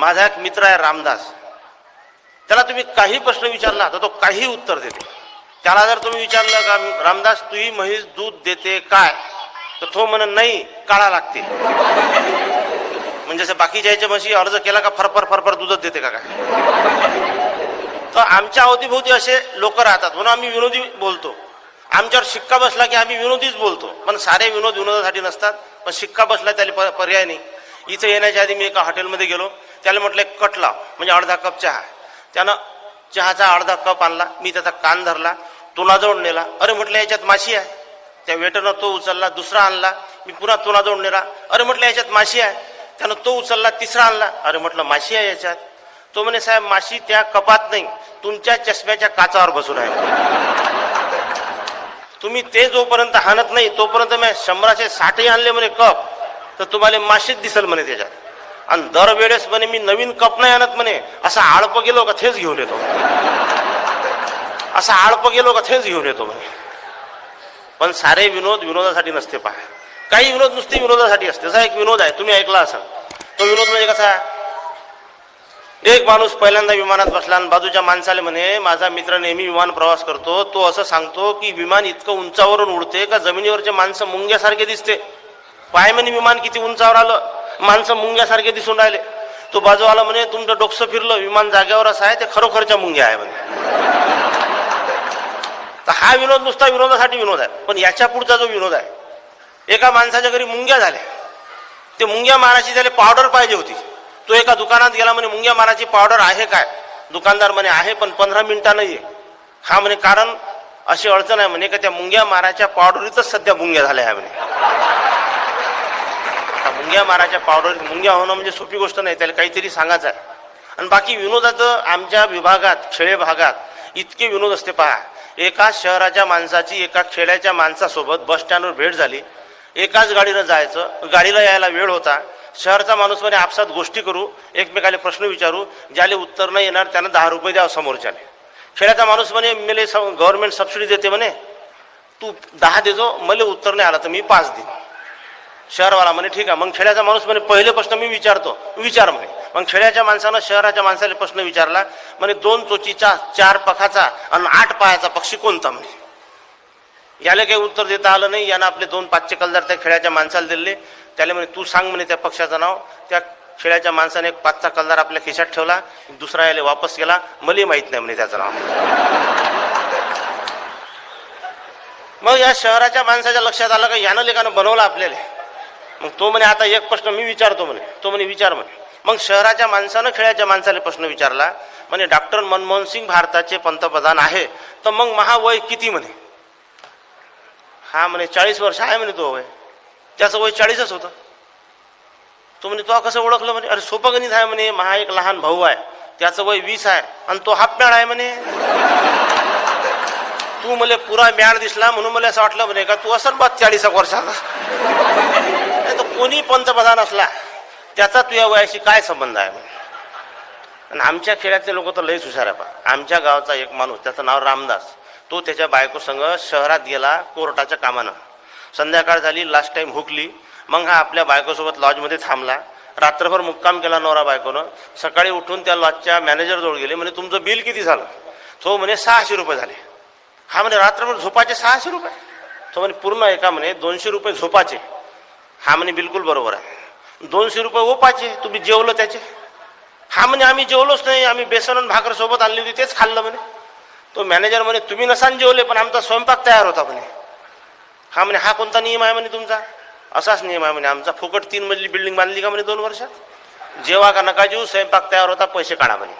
माझा एक मित्र आहे रामदास. त्याला तुम्ही काही प्रश्न विचारला तर तो काही उत्तर देते. त्याला जर तुम्ही विचारलं का रामदास तुही म्हैस दूध देते काय? तर तो म्हण नाही काळा लागते. म्हणजे असं बाकीच्या याच्या म्हशी अर्ज केला का फरफर फरफर दूधच देते का काय? तर आमच्या अवतीभोवती असे लोक राहतात. म्हणून आम्ही विनोदी बोलतो. आमच्यावर शिक्का बसला की आम्ही विनोदीच बोलतो. पण सारे विनोद विनोदासाठी नसतात. पण शिक्का बसला त्याला प- पर्याय नाही. इथं येण्याच्या आधी मी एका हॉटेलमध्ये गेलो. त्याला म्हटलं एक कट लाव म्हणजे अर्धा कप चहा. त्यानं चहाचा अर्धा कप आणला मी त्याचा कान धरला तुनाजवळ नेला. अरे म्हटलं याच्यात माशी आहे. त्या वेटरनं तो उचलला दुसरा आणला. मी पुन्हा तुनाजवळ नेला. अरे म्हटलं याच्यात माशी आहे. त्यानं तो उचलला तिसरा आणला. अरे म्हटलं माशी आहे याच्यात. तो म्हणे साहेब माशी त्या कपात नाही तुमच्या चष्म्याच्या काचावर बसून आहे तुम्ही ते जोपर्यंत हाणत नाही तोपर्यंत मी शंभराशे साठही आणले म्हणे कप तर तुम्हाला माशीच दिसल म्हणे त्याच्यात. आणि दरवेळेस म्हणे मी नवीन कप नाही आणत म्हणे असा आळप गेलो का थेच घेऊन येतो. असा आळप गेलो का थेच घेऊन येतो म्हणे. पण सारे विनोद विनोदासाठी नसते पहा. काही विनोद नुसते विनोदासाठी असते. जसा एक विनोद आहे तुम्ही ऐकला असाल. तो विनोद म्हणजे कसा? एक माणूस पहिल्यांदा विमानात बसला आणि बाजूच्या माणसाला म्हणे माझा मित्र नेहमी विमान प्रवास करतो. तो असं सांगतो की विमान इतकं उंचावरून उडते का? जमिनीवरचे माणसं मुंग्यासारखे दिसते. पाय म्हणे विमान किती उंचावर आलं? माणसं मुंग्यासारखे दिसून राहिले. तो बाजूवाला म्हणे तुमचं डोकसं फिरलं विमान जागेवरच आहे ते खरोखरच्या मुंग्या आहे म्हणे. तर हा विनोद नुसता विनोदासाठी विनोद आहे. पण याच्या पुढचा जो विनोद आहे एका माणसाच्या घरी मुंग्या झाल्या. ते मुंग्या मारायची त्याला पावडर पाहिजे होती. तो एका दुकानात गेला म्हणे मुंग्या मारायची पावडर आहे काय? दुकानदार म्हणे आहे पण पंधरा मिनिटानं आहे हा म्हणे कारण अशी अडचण आहे म्हणे का त्या मुंग्या मारायच्या पावडरीतच सध्या मुंग्या झाल्या आहे म्हणे. मुंग्या मारायच्या पावडर मुंग्या होणं म्हणजे सोपी गोष्ट नाही त्याला काहीतरी सांगायचं आहे. आणि बाकी विनोदाचं आमच्या विभागात खेडे भागात इतके विनोद असते पहा. एका शहराच्या माणसाची एका खेड्याच्या माणसासोबत बस स्टँडवर भेट झाली. एकाच गाडीनं जायचं गाडीला यायला वेळ होता. शहरचा माणूस म्हणे आपसात गोष्टी करू एकमेकाला प्रश्न विचारू ज्याले उत्तर नाही येणार त्यांना दहा रुपये द्यावं समोरच्याने खेड्याचा माणूस म्हणे मेले गव्हर्नमेंट सबसिडी देते म्हणे. तू दहा देजो मला उत्तर नाही आलं तर मी पाच देईन. शहरवाला म्हणे ठीक आहे. मग खेड्याचा माणूस म्हणे पहिले प्रश्न मी विचारतो. विचार म्हणे. मग खेड्याच्या माणसानं शहराच्या माणसाला प्रश्न विचारला. म्हणे दोन चोचीचा चार पखाचा आणि आठ पायाचा पक्षी कोणता म्हणे? याला काही उत्तर देता आलं नाही. यानं आपले दोन पाचशे कलदार त्या खेड्याच्या माणसाला दिले. त्याला म्हणे तू सांग म्हणे त्या पक्षाचं नाव. त्या खेड्याच्या माणसाने एक पाचचा कलदार आपल्या खिशात ठेवला. दुसरा याला वापस केला. मलाही माहीत नाही म्हणे त्याचं नाव. मग या शहराच्या माणसाच्या लक्षात आलं का? यानं लेखानं बनवलं आपल्याला. मग तो म्हणे आता एक प्रश्न मी विचारतो म्हणे. तो म्हणे विचार म्हणे. मग शहराच्या माणसानं खेळाच्या माणसाला प्रश्न विचारला म्हणे डॉक्टर मनमोहन सिंग भारताचे पंतप्रधान आहे तर मग महावय किती म्हणे? हा म्हणे चाळीस वर्ष आहे म्हणे तो वय. त्याचं वय चाळीसच होतं. तो म्हणे तो कसं ओळखलं म्हणे? अरे सोपगणित आहे म्हणे महा एक लहान भाऊ आहे. त्याचं वय वीस आहे आणि तो हाफ आहे म्हणे. तू मला पुरा मॅड दिसला म्हणून मला असं वाटलं म्हणे का? तू असं बा चाळीस एक वर्षाचा. कोणी पंतप्रधान असला त्याचा तुझ्या वयाशी काय संबंध आहे? आणि आमच्या खेड्यातले लोक तर लयच हुशार आहे पा आमच्या गावचा एक माणूस त्याचं नाव रामदास. तो त्याच्या बायको संग शहरात गेला कोर्टाच्या कामानं. संध्याकाळ झाली लास्ट टाइम हुकली. मग हा आपल्या बायकोसोबत लॉजमध्ये थांबला. रात्रभर मुक्काम केला नवरा बायकोनं. सकाळी उठून त्या लॉजच्या मॅनेजरजवळ गेले. म्हणे तुमचं बिल किती झालं? तो म्हणे सहाशे रुपये झाले. हा म्हणे रात्रभर झोपाचे सहाशे रुपये? तो म्हणे पूर्ण एका म्हणे दोनशे रुपये झोपाचे. हा म्हणे बिलकुल बरोबर आहे. दोनशे रुपये ओपाचे तुम्ही जेवलं त्याचे? हा म्हणे आम्ही जेवलोच नाही आम्ही बेसन आणि भाकर सोबत आणली होती तेच खाल्लं म्हणे. तो मॅनेजर म्हणे तुम्ही नसान जेवले पण आमचा स्वयंपाक तयार होता म्हणे. हा म्हणे हा कोणता नियम आहे म्हणे तुमचा? असाच नियम आहे म्हणे आमचा फुकट तीन मजली बिल्डिंग बांधली का म्हणे दोन वर्षात? जेवा का नका जेऊ स्वयंपाक तयार होता पैसे काढा म्हणे.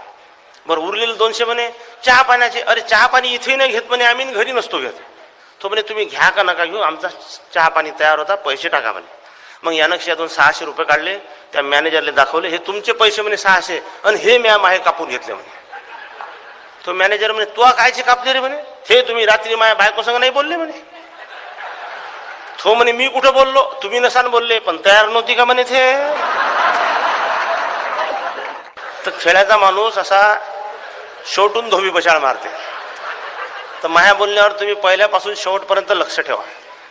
बरं उरलेले दोनशे म्हणे चहा पाण्याचे अरे चहा पाणी इथेही नाही घेत म्हणे आम्ही घरी नसतो घेत. तो म्हणे तुम्ही घ्या का नका घेऊ आमचा चहा पाणी तयार होता पैसे टाका म्हणे. मग या नक्षातून सहाशे रुपये काढले त्या मॅनेजरला दाखवले हे तुमचे पैसे म्हणे सहाशे आणि हे मॅम आहे कापून घेतले म्हणे. तो मॅनेजर म्हणे तू कायचे कापले रे म्हणे? हे तुम्ही रात्री माझ्या बायको संग नाही बोलले म्हणे? तो म्हणे मी कुठं बोललो? तुम्ही नसान बोलले पण तयार नव्हती का म्हणे ते? तर खेळाचा माणूस असा शेवटून धोबी बशाळ मारते. तर माया बोलण्यावर तुम्ही पहिल्यापासून शेवटपर्यंत लक्ष ठेवा.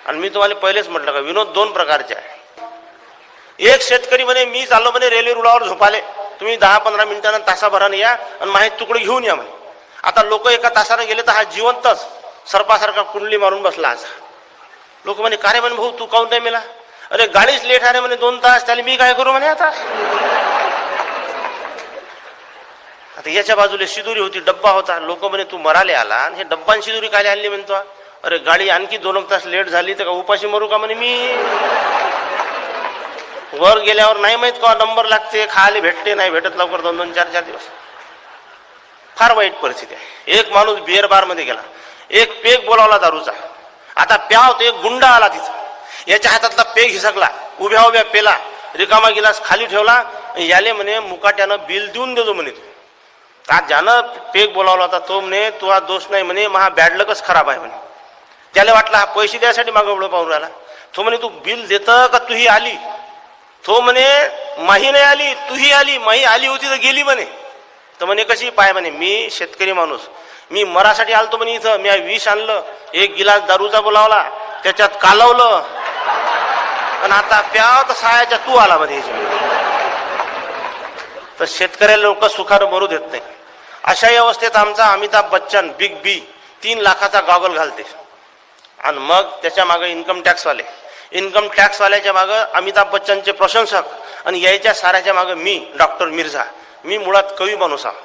आणि मी तुम्हाला पहिलेच म्हटलं का विनोद दोन प्रकारचे आहे. एक शेतकरी म्हणे मी चाललो म्हणे रेल्वे रुळावर झोपाले. तुम्ही दहा पंधरा मिनिटानं तासाभरानं या आणि माहीत तुकडे घेऊन या म्हणे. आता लोक एका तासानं गेले तर हा जिवंतच सर्पासारखा कुंडली मारून बसला आज. लोक म्हणे का रे म्हणे भाऊ तू काऊन नाही मिला? अरे गाडीच लेट आहे म्हणे दोन तास त्याला मी काय करू म्हणे आता? आता याच्या बाजूला शिदुरी होती डब्बा होता. लोक म्हणे तू मराले आला आणि हे डब्बा शिदुरी काय आणली म्हणतो? अरे गाडी आणखी दोन एक तास लेट झाली तर का उपाशी मरू का म्हणे मी? वर गेल्यावर नाही माहीत का नंबर लागते खायला भेटते नाही भेटत लवकर दोन दोन चार चार दिवस. फार वाईट परिस्थिती आहे. एक माणूस बिअर बारमध्ये गेला. एक पेग बोलावला दारूचा. आता प्याव तो एक गुंडा आला तिथं याच्या हातातला पेग हिसकला. उभ्या उभ्या पेला. रिकामा गिलास खाली ठेवला. याले म्हणे मुकाट्यानं बिल देऊन देतो म्हणे तू. आज ज्यानं पेग बोलावला होता तो म्हणे तो हा दोष नाही म्हणे महा बॅडलकच खराब आहे म्हणे. त्याला वाटलं हा पैसे द्यायसाठी मागं उडं पाहून राहिला. तो म्हणे तू बिल देतं का तू ही आली? तो म्हणे माही नाही आली तुही आली माही आली होती तर गेली म्हणे. तर म्हणे कशी पाय? म्हणे मी शेतकरी माणूस. मी मरासाठी आलतो म्हणे इथं. मी विष आणलं एक गिलास दारूचा बोलावला त्याच्यात कालवलं. आणि आता प्याव तर सायाच्या तू आला म्हणे तर शेतकऱ्याला लोक सुखानं मरू देत नाही अशाही अवस्थेत आमचा अमिताभ बच्चन बिग बी तीन लाखाचा गॉगल घालते. आणि मग त्याच्यामागे इन्कम टॅक्सवाले इन्कम टॅक्सवाल्याच्या मागं अमिताभ बच्चनचे प्रशंसक आणि यायच्या साऱ्याच्या मागं मी डॉक्टर मिर्झा. मी मुळात कवी माणूस आहे.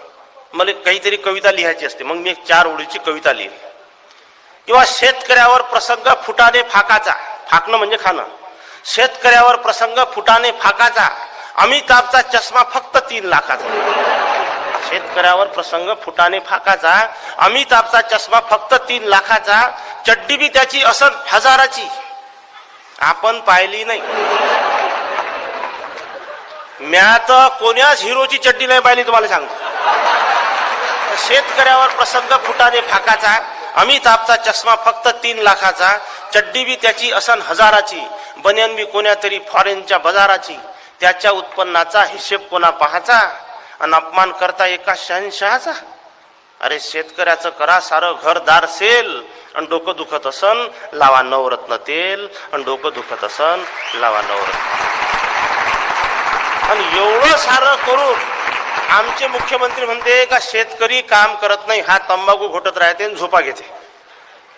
मला काहीतरी कविता लिहायची असते. मग मी एक चार ओळीची कविता लिहिली किंवा शेतकऱ्यावर प्रसंग फुटाने फाकाचा. फाकणं म्हणजे खाणं. शेतकऱ्यावर प्रसंग फुटाने फाकाचा. अमिताभचा चष्मा फक्त तीन लाखाचा. शेतकऱ्यावर प्रसंग फुटाने फाकाचा. अमिताभचा चष्मा फक्त तीन लाखाचा. चड्डी बी त्याची असन हजाराची. आपण पाहिली नाही. म्या तर कोण्याच हिरोची चड्डी नाही पाहिली तुम्हाला सांगतो. शेतकऱ्यावर प्रसंग फुटाने फाकाचा अमिताभचा चष्मा फक्त तीन लाखाचा चड्डी बी त्याची असन हजाराची बनियन बी कोण्यातरी फॉरेनच्या बाजाराची त्याच्या उत्पन्नाचा हिशेब कोणा पाहाचा? आणि अपमान करता एका शहनशहाचा? अरे शेतकऱ्याचं करा सारं घरदार सेल आणि डोकं दुखत असन लावा नवरत्न तेल आणि डोकं दुखत असन लावा नवरत्न आणि एवढं सारं करून आमचे मुख्यमंत्री म्हणते का शेतकरी काम करत नाही हा तंबाखू घोटत राहते आणि झोपा घेते.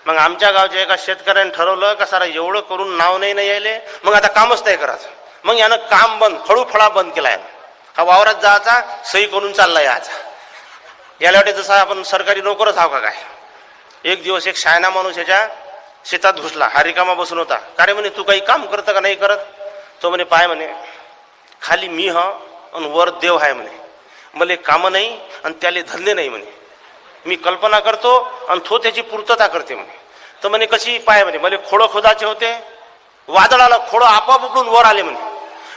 मग आमच्या गावच्या एका शेतकऱ्याने ठरवलं का सारा एवढं करून नाव नाही नाही यायले मग आता कामच नाही करायचं मग यानं काम बंद खळूफळा बंद केला यानं. हा वावरात जायचा सही करून चालला याचा याला वाटे जसा आपण सरकारी नोकरच आहो का काय? एक दिवस एक शायना माणूस याच्या शेतात घुसला. हा रिकामा बसून होता. का रे म्हणे तू काही काम करतं का नाही करत? तो म्हणे पाय म्हणे खाली मी ह आणि वर देव आहे म्हणे. मला कामं नाही आणि त्याले धंदे नाही म्हणे. मी कल्पना करतो आणि तो त्याची पूर्तता करते म्हणे. तर म्हणे कशी पाय म्हणे मला खोडं खोदाचे होते. वादळाला खोडं आपोआप उकडून वर आले म्हणे.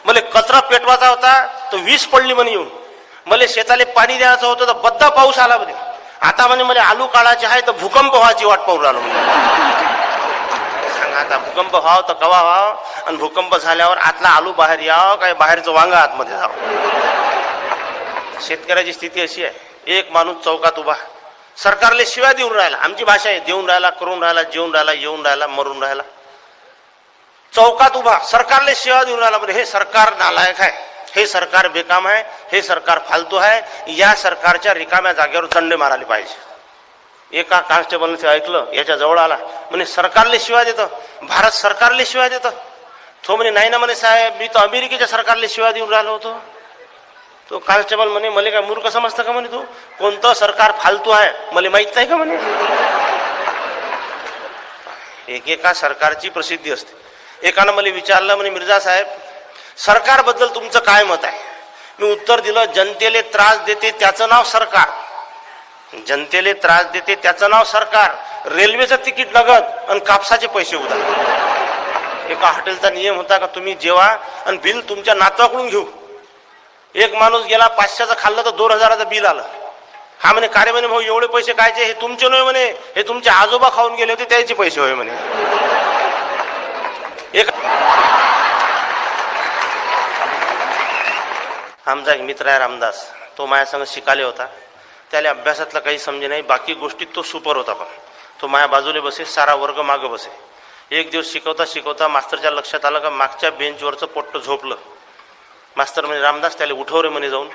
मला कचरा पेटवायचा होता तर वीज पडली म्हणे येऊन. मला शेताले पाणी द्यायचं होतं तर बद्दा पाऊस आला म्हणे. आता म्हणे मला आलू काढायचे आहे तर भूकंप व्हायची वाट पाहू राहिलो सांगा आता भूकंप व्हाव तर कवा व्हाव? आणि भूकंप झाल्यावर आतला आलू बाहेर यावं काय? बाहेरचं वांगा आतमध्ये जावं? शेतकऱ्याची स्थिती अशी आहे. एक माणूस चौकात उभा. सरकारले शिवाय देऊन राहिला. आमची भाषा आहे देऊन राहिला करून राहिला जेवून राहिला येऊन राहिला मरून राहिला. चौकात उभा. सरकारले शिवाय देऊन राहिला म्हणजे हे सरकार नालायक आहे. हे सरकार बेकाम आहे हे सरकार फालतू आहे या सरकारच्या रिकाम्या जागेवर दंडे मारायला पाहिजे. एका कॉन्स्टेबलने ते ऐकलं याच्या जवळ आला. म्हणे सरकारले शिवाय देतं. भारत सरकारले शिवाय देतं. तो म्हणे नाही ना म्हणे साहेब मी तर अमेरिकेच्या सरकारले शिवाय देऊन राहिलो होतो. तो कॉन्स्टेबल म्हणे मला काय मूर्ख समजतं का म्हणे तू? कोणतं सरकार फालतू आहे? मला माहीत नाही का म्हणे? एकेका सरकारची प्रसिद्धी असते. एकानं मला विचारलं म्हणे मिर्झा साहेब सरकारबद्दल तुमचं काय मत आहे? मी उत्तर दिलं जनतेले त्रास देते त्याचं नाव सरकार. जनतेले त्रास देते त्याचं नाव सरकार. रेल्वेचं तिकीट नगद आणि कापसाचे पैसे उदा एका हॉटेलचा नियम होता का तुम्ही जेवा आणि बिल तुमच्या नातवाकडून घेऊ. एक माणूस गेला पाचशेचं खाल्लं तर दोन हजाराचं बिल आलं. हा म्हणे कारे म्हणे भाऊ एवढे पैसे कायचे हे तुमचे नव्हे म्हणे. हे तुमचे आजोबा खाऊन गेले होते त्याचे पैसे होय म्हणे. एक आमचा एक मित्र आहे रामदास तो माझ्यासंग शिकाले होता. त्याला अभ्यासातला काही समजे नाही बाकी गोष्टीत तो सुपर होता पण. तो माझ्या बाजूला बसे सारा वर्ग मागं बसे. एक दिवस शिकवता शिकवता मास्तरच्या लक्षात आलं का मागच्या बेंचवरचं पोट्ट झोपलं. मास्तर म्हणे रामदास त्याला उठवले म्हणे जाऊन.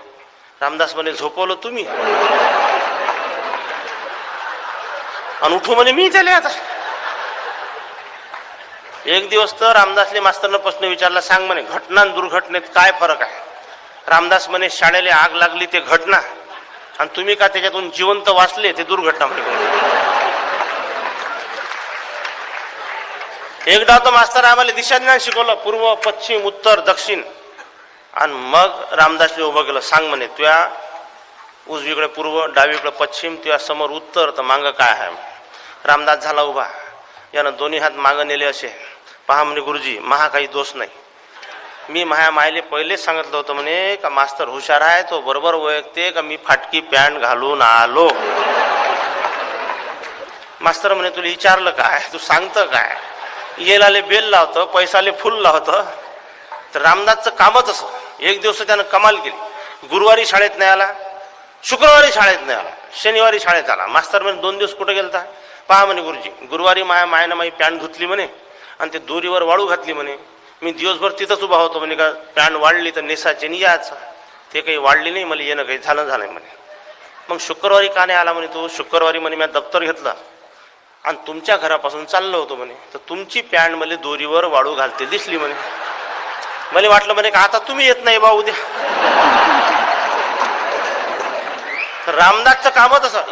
रामदास म्हणे झोपवलं तुम्ही? आणि उठू म्हणे मी त्याला आता. एक दिवस तर रामदासले मास्तरनं प्रश्न विचारला सांग म्हणे घटना दुर्घटनेत काय फरक आहे? रामदास म्हणे शाळेला आग लागली ते घटना. आणि तुम्ही का त्याच्यातून जिवंत वाचले ते दुर्घटना म्हणजे एकदा तर मास्तर आम्हाला दिशाज्ञान शिकवलं पूर्व पश्चिम उत्तर दक्षिण. आणि मग रामदासने उभं केलं सांग म्हणे तुया उजवीकडे पूर्व डावीकडे पश्चिम तुया समोर उत्तर तर मागं काय आहे? रामदास झाला उभा. यानं दोन्ही हात मागं नेले असे. पहा म्हणे गुरुजी महा काही दोष नाही. मी माझ्या मायले पहिलेच सांगितलं होतं म्हणे का मास्तर हुशार आहे तो बरोबर ओळखते का मी फाटकी पॅन्ट घालून आलो? मास्तर म्हणे तुला विचारलं काय? तू सांगतं काय? येलाले बेल लावतं पैसाले फुल लावतं. तर रामदासचं कामच असं. एक दिवस त्यानं कमाल केली. गुरुवारी शाळेत नाही आला शुक्रवारी शाळेत नाही आला शनिवारी शाळेत आला. मास्तर म्हणे दोन दिवस कुठे गेलता? पहा म्हणे गुरुजी गुरुवारी माया मायानं माझी पॅन्ट धुतली म्हणे आणि ते दोरीवर वाळू घातली म्हणे. मी दिवसभर तिथंच उभा होतो म्हणे का पॅन्ट वाढली तर नेसायची नि यायचं ते काही वाढली नाही मला येणं काही झालं झालं म्हणे. मग शुक्रवारी का नाही आला म्हणे तो? शुक्रवारी म्हणे मी दप्तर घेतला. आणि तुमच्या घरापासून चाललो होतो म्हणे. तर तुमची पॅन्ट मला दोरीवर वाळू घालते दिसली म्हणे. मला वाटलं म्हणे का आता तुम्ही येत नाही बा उद्या. तर रामदासचं कामच असं